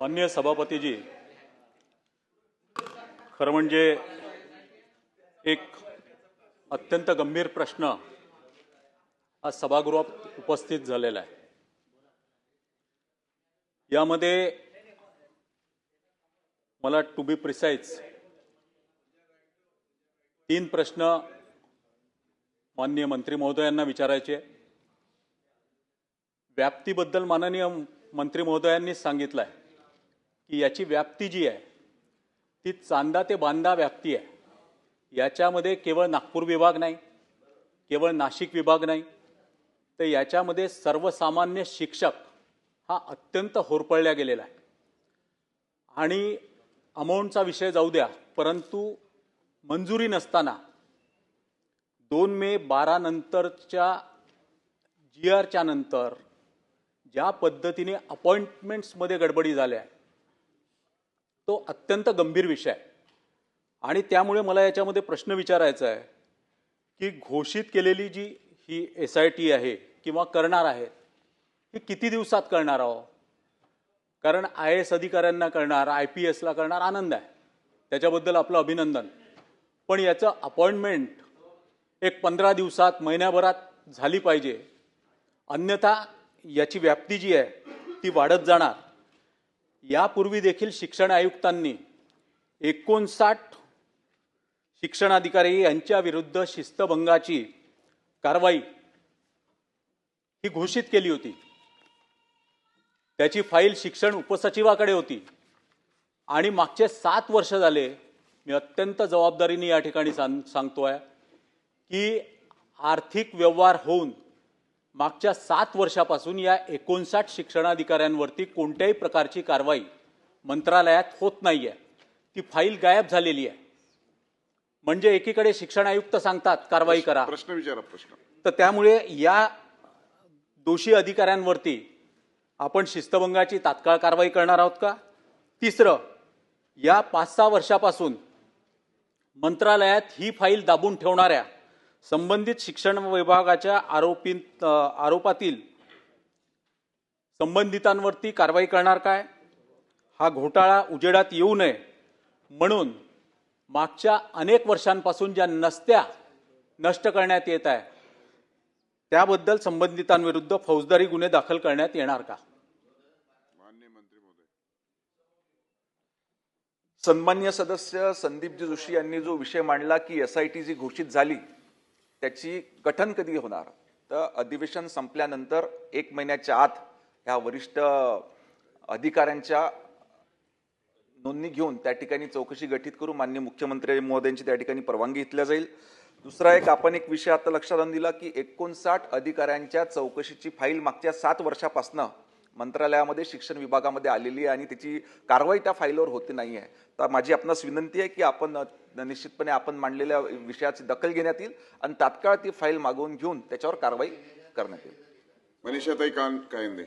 मान्य सभापतीजी खरं म्हणजे एक अत्यंत गंभीर प्रश्न आज सभागृहात उपस्थित झालेला आहे. यामध्ये मला टू बी प्रिसाईज तीन प्रश्न माननीय मंत्री महोदयांना विचारायचे व्याप्तीबद्दल माननीय मंत्री महोदयांनीच सांगितलं आहे. की याची व्याप्ती जी आहे ती चांदा ते बांदा व्याप्ती आहे. याच्यामध्ये केवळ नागपूर विभाग नाही केवळ नाशिक विभाग नाही तर याच्यामध्ये सर्वसामान्य शिक्षक हा अत्यंत होरपळल्या गेलेला आहे. आणि अमाऊंटचा विषय जाऊ द्या परंतु मंजुरी नसताना दोन मे बारा नंतरच्या जी आरच्या नंतर ज्या पद्धतीने अपॉइंटमेंट्समध्ये गडबडी झाल्या तो अत्यंत गंभीर विषय आहे. आणि त्यामुळे मला याच्यामध्ये प्रश्न विचारायचा आहे की घोषित केलेली जी ही एस आय टी आहे किंवा करणार आहेत ही किती दिवसात करणार आहो? कारण आय एस अधिकाऱ्यांना करणार आय पी एसला करणार आनंद आहे. त्याच्याबद्दल आपलं अभिनंदन. पण याचं अपॉइंटमेंट एक पंधरा दिवसात महिन्याभरात झाली पाहिजे. अन्यथा याची व्याप्ती जी आहे ती वाढत जाणार. यापूर्वी देखील शिक्षण आयुक्तांनी एकोणसाठ शिक्षणाधिकारी यांच्या विरुद्ध शिस्तभंगाची कारवाई ही घोषित केली होती. त्याची फाईल शिक्षण उपसचिवाकडे होती. आणि मागचे सात वर्ष झाले मी अत्यंत जबाबदारीने या ठिकाणी सांग सांगतो आहे की आर्थिक व्यवहार होऊन मागच्या सात वर्षापासून या एकोणसाठ शिक्षणाधिकाऱ्यांवरती कोणत्याही प्रकारची कारवाई मंत्रालयात होत नाही आहे ती फाईल गायब झालेली आहे. म्हणजे एकीकडे शिक्षण आयुक्त सांगतात कारवाई करा. प्रश्न विचारा प्रश्न. तर त्यामुळे या दोषी अधिकाऱ्यांवरती आपण शिस्तभंगाची तात्काळ कारवाई करणार आहोत का? तिसरं या पाच सहा वर्षापासून मंत्रालयात ही फाईल दाबून ठेवणाऱ्या संबंधित शिक्षण विभागाच्या आरोपी आरोपातील संबंधितांवरती कारवाई करणार काय? हा घोटाळा उजेडात येऊ नये. म्हणून मागच्या अनेक वर्षांपासून ज्या नसत्या नष्ट करण्यात येत आहे त्याबद्दल संबंधितांविरुद्ध फौजदारी गुन्हे दाखल करण्यात येणार का? सन्मान्य सदस्य संदीपजी जोशी यांनी जो विषय मांडला की एस आय टी जी घोषित झाली त्याची गठन कधी होणार? तर अधिवेशन संपल्यानंतर एक महिन्याच्या आत ह्या वरिष्ठ अधिकाऱ्यांच्या नोंदणी घेऊन त्या ठिकाणी चौकशी गठीत करू. मान्य मुख्यमंत्री महोदयांची त्या ठिकाणी परवानगी घेतल्या जाईल. दुसरा एक आपण एक विषय आता लक्षात आणून दिला की एकोणसाठ अधिकाऱ्यांच्या चौकशीची फाईल मागच्या सात वर्षापासनं मंत्रालयामध्ये शिक्षण विभागामध्ये आलेली आहे आणि त्याची कारवाई त्या फाईलवर होते नाही आहे तर माझी आपणास विनंती आहे की आपण निश्चितपणे आपण मांडलेल्या विषयाची दखल घेण्यात येईल आणि तात्काळ ती फाईल मागवून घेऊन त्याच्यावर कारवाई करण्यात येईल. मनीषाताई कान कायंदे.